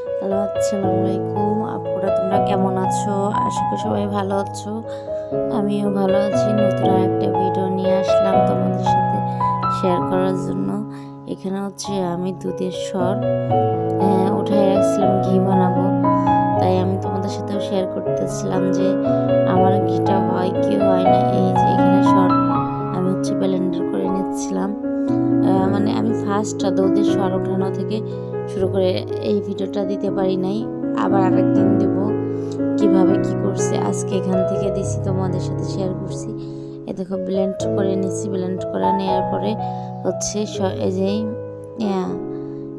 Hello, আসসালামু আলাইকুম। আপুরা, তোমরা কেমন আছো? আশা করি সবাই ভালো আছো। আমিও ভালো আছি। নতুন একটা ভিডিও নিয়ে আসলাম তোমাদের সাথে শেয়ার করার জন্য। এখানে হচ্ছে আমি দুধের স্বর উঠাই রাখছিলাম ঘি বানাবো। তাই আমি তোমাদের সাথেও শেয়ার করতেছিলাম যে আমার ঘিটা হয় কি হয় না। এই যে এখানে স্বর আমি হচ্ছে ব্লেন্ডার করে নিচ্ছিলাম। মানে আমি ফার্স্ট দুধের স্বর ওঠানো থেকে শুরু করে এই ভিডিওটা দিতে পারি নাই। আবার আরেকদিন দেব কীভাবে কি করছে। আজকে এখান থেকে দিছি, তোমাদের সাথে শেয়ার করছি। এ দেখো ব্লেন্ড করে নিছি। ব্লেন্ড করা নেওয়ার পরে হচ্ছে এই যে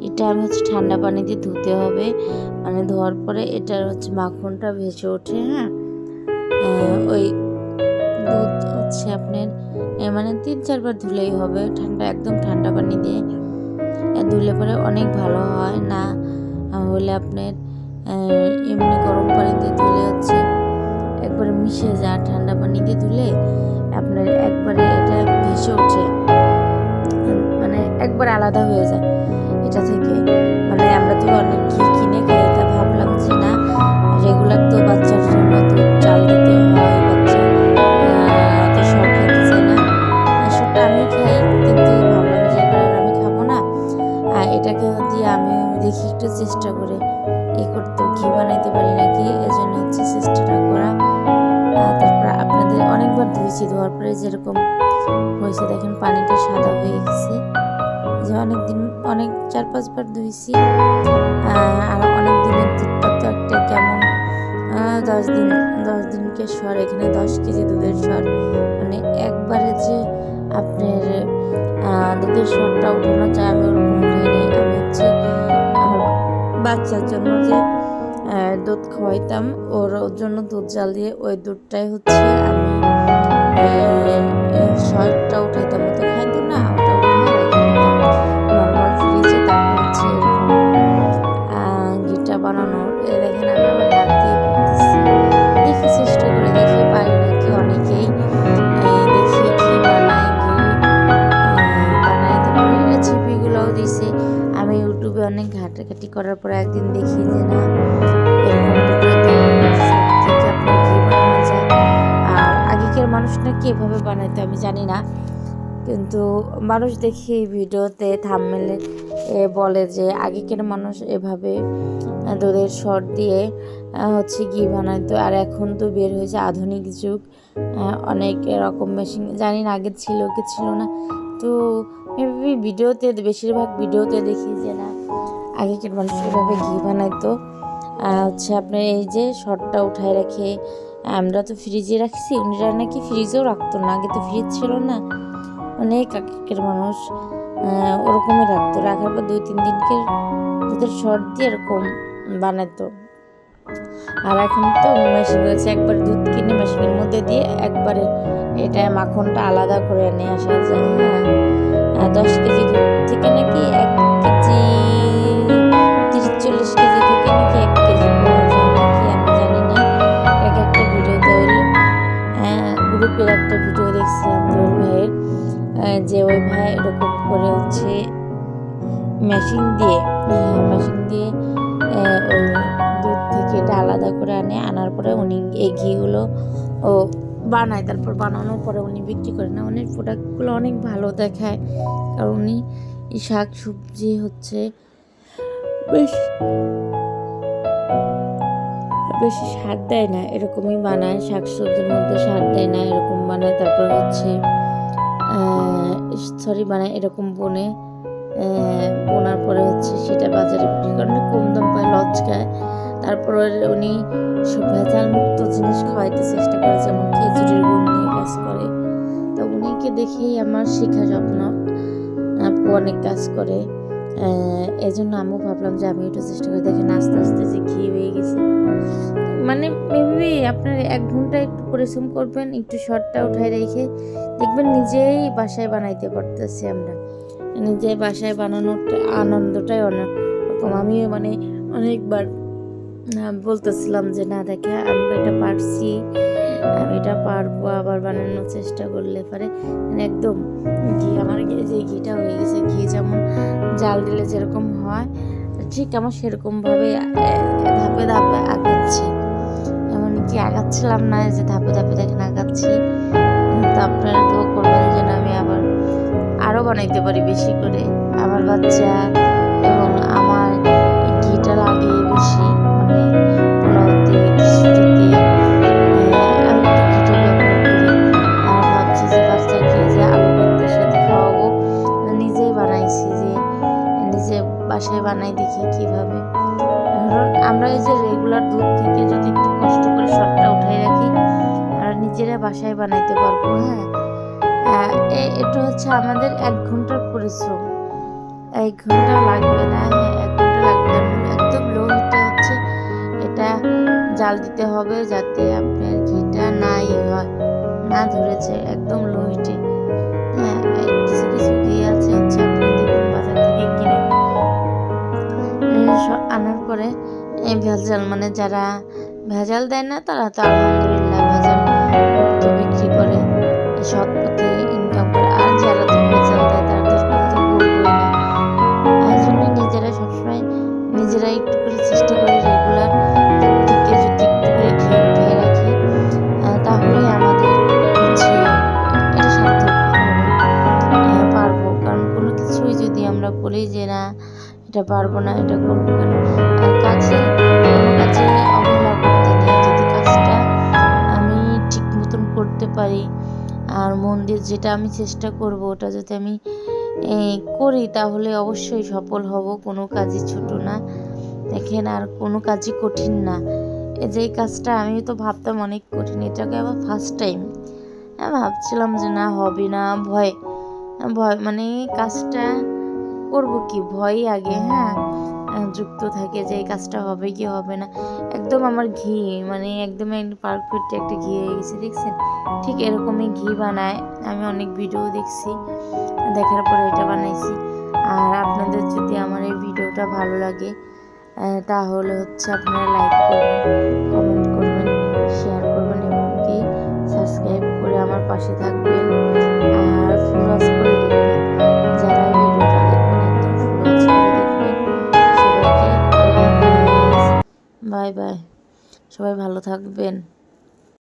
এটা আমি হচ্ছে ঠান্ডা পানি দিয়ে ধুতে হবে। মানে ধোয়ার পরে এটার হচ্ছে মাখনটা ভেসে ওঠে হ্যাঁ? ওই দুধ হচ্ছে আপনার মানে তিন চারবার ধুলেই হবে। ঠান্ডা একদম ঠান্ডা পানি দিয়ে ধুলে পরে অনেক ভালো হয় না। হলে আপনার এমনি গরম পানিতে ধুলে হচ্ছে, একবারে মিশে যায় ঠান্ডা পানি দিয়ে ধুলে, আপনার একবারে এটা ভেসে ওঠে মানে একবার আলাদা হয়ে যায়। এটা থেকে মানে আমরা তো অনেক দেখি একটু চেষ্টা করে। এ করতে ঘি বানাইতে পারি নাকি? এজন্য হচ্ছে চেষ্টাটা করা। তারপর আপনাদের অনেকবার ধুয়েছি ধোয়ার পরে যেরকম হয়েছে, দেখেন পানিটা সাদা হয়ে গেছে। যে অনেক দিন অনেক চার পাঁচবার ধুয়েছি আর অনেক দিনের দুধটা তো একটা কেমন দশ দিন, দশ দিনকে স্বর এখানে দশ কেজি দুধের স্বর মানে একবারে যে আপনার দুধের স্বরটা উঠানো যায়, আমি বাচ্চার জন্য যে দুধ খাওয়াইতাম ওর জন্য দুধ জ্বালিয়ে ওই দুধটাই হচ্ছে আমি ঘাটাঘাটি করার পর একদিন দেখি যে না আর আগেকার মানুষ নাকি এভাবে বানাইতো আমি জানি না। কিন্তু মানুষ দেখি এই ভিডিওতে থামমেলে বলে যে আগেকার মানুষ এভাবে দুধের সর দিয়ে হচ্ছে ঘি বানাইতো। আর এখন তো বের হয়েছে আধুনিক যুগ অনেক রকম মেশিন জানি না আগে ছিল কি ছিল না। তো ভিডিওতে, বেশিরভাগ ভিডিওতে দেখি যে না আগেকার মানুষ এভাবে ঘি বানাইতো। আর হচ্ছে আপনার এই যে শর্টটা উঠায় রাখে, আমরা তো ফ্রিজে রাখছি, উনিরা নাকি ফ্রিজেও রাখতো না, আগে তো ফ্রিজ ছিল না। অনেক আগেকার মানুষ ওরকমই রাখতো, রাখার পর দুই, তিন দিনকে দুধের শর্ট দিয়ে এরকম বানাতো আর এখন তো মেশিন রয়েছে একবার দুধ কিনে মেশিনের মধ্যে দিয়ে একবারে এটা মাখনটা আলাদা করে নিয়ে আসা যায়। হ্যাঁ দশ কেজি দুধ থেকে নাকি এক নাকি? এক একটা ভিডিওতে হইল গ্রুপের একটা ভিডিও দেখছিলাম জোর ভাইয়ের যে ওই ভাই এরকম করে হচ্ছে মেশিন দিয়ে মেশিন দিয়ে ওই দুধ থেকে এটা আলাদা করে আনে, আনার পরে উনি এই ঘিগুলো ও বানায়, তারপর বানানোর পরে উনি বিক্রি করে না। উনি প্রোডাক্টগুলো অনেক ভালো দেখায়, কারণ উনি শাক সবজি হচ্ছে বেশ বেশি সার দেয় না, এরকমই বানায় শাক সবজির মধ্যে সার দেয় না, এরকম বানায়, তারপর হচ্ছে সরি বানায় এরকম বনে বোনার পরে হচ্ছে সেটা বাজারে বিক্রি করে, অনেক কম দাম পায় লচকায় তারপর উনি ভেজাল মুক্ত জিনিস খাওয়াইতে চেষ্টা করে, যেমন খেজুরের গুড় নিয়ে কাজ করে। তো উনিকে দেখেই আমার শেখা স্বপ্ন আপু অনেক কাজ করে। এই জন্য আমিও ভাবলাম যে আমি একটু চেষ্টা করে, দেখেন আস্তে আস্তে যে ঘি হয়ে গেছে। মানে মেবি আপনার এক ঘণ্টা একটু পরিশ্রম করবেন, একটু শর্টটা উঠায় রেখে দেখবেন নিজেই বাসায় বানাইতে পারতেছি আমরা। নিজে বাসায় বানানোর আনন্দটাই অন্যরকম। আমি মানে অনেকবার বলতেছিলাম যে, না, দেখে আমি এটা পারছি। আমি এটা পারব আবার বানানোর চেষ্টা করলে পারে। মানে একদম ঘি, আমার যে ঘিটা হয়ে গেছে, ঘি যেমন জাল দিলে যেরকম হয়, ঠিক আমার সেরকমভাবে ধাপে ধাপে আগাচ্ছি। এমনকি আগাচ্ছিলাম না যে ধাপে ধাপে দেখেন আগাচ্ছি। তো আপনারা তো করবেন যেন আমি আবার আরও বানাইতে পারি বেশি করে। আমার বাচ্চা এবং আমার ঘিটা লাগে বেশি মানে আমি আর ভাবছি যে যে সাথে খাওয়াবো। নিজেই বানাইছি যে, নিজে বাসায় বানাই দেখি কীভাবে। ধরুন আমরা এই যে রেগুলার দুধ থেকে যদি একটু কষ্ট করে শটটা উঠাই রাখি, আর নিজেরা বাসায় বানাইতে পারব হ্যাঁ? এ- এটা হচ্ছে আমাদের এক ঘণ্টার পরিশ্রম। এক ঘণ্টা লাগবে না হ্যাঁ এক ঘণ্টা লাগবে না। একদম লো হিটে হচ্ছে, এটা জাল দিতে হবে যাতে আপনার ঘিটা না ইয়ে হয়, না ধরেছে, একদম লো হিটে ভেজাল মানে যারা ভেজাল দেয় না, তারা তো আলহামদুলিল্লাহ ভেজাল বিক্রি করে সৎ পথে ইনকাম করে। আর যারা তো ভেজাল দেয় তাদের কথা তো বলবোই না। এই জন্য নিজেরা সবসময় নিজেরা একটু করে চেষ্টা করে রেগুলার থেকে যদি একটু করে ঘি উঠিয়ে রাখি তাহলে আমাদের হচ্ছে এটা সার্থক পারব। কারণ কোনো কিছুই যদি আমরা বলি যে, না, এটা পারব না, এটা করব কেন? কাজে অবহেলা করতে নেই যদি কাজটা আমি ঠিক মতন করতে পারি আর মন দিয়ে যেটা আমি চেষ্টা করব ওটা যদি আমি করি তাহলে অবশ্যই সফল হব, কোনো কাজই ছোট না। দেখেন আর কোনো কাজই কঠিন না। যে কাজটা আমি তো ভাবতাম অনেক কঠিন, এটাকে আবার ফার্স্ট টাইম হ্যাঁ ভাবছিলাম যে না, হবে না, ভয়। ভয় মানে কাজটা করব কি? ভয় আগে হ্যাঁ? যুক্ত থাকে যে এই কাজটা হবে কি হবে না। একদম আমার ঘি মানে একদম পারফেক্ট একটা ঘি হয়ে গেছে, দেখছেন? ঠিক এরকমই ঘি বানায়। আমি অনেক ভিডিও দেখছি, দেখার পরে এটা বানাইছি। আর আপনাদের যদি আমার এই ভিডিওটা ভালো লাগে তাহলে হচ্ছে আপনারা লাইক করবেন কমেন্ট করবেন শেয়ার করবেন এবং কি সাবস্ক্রাইব করে আমার পাশে থাকবেন। সবাই ভালো থাকবেন।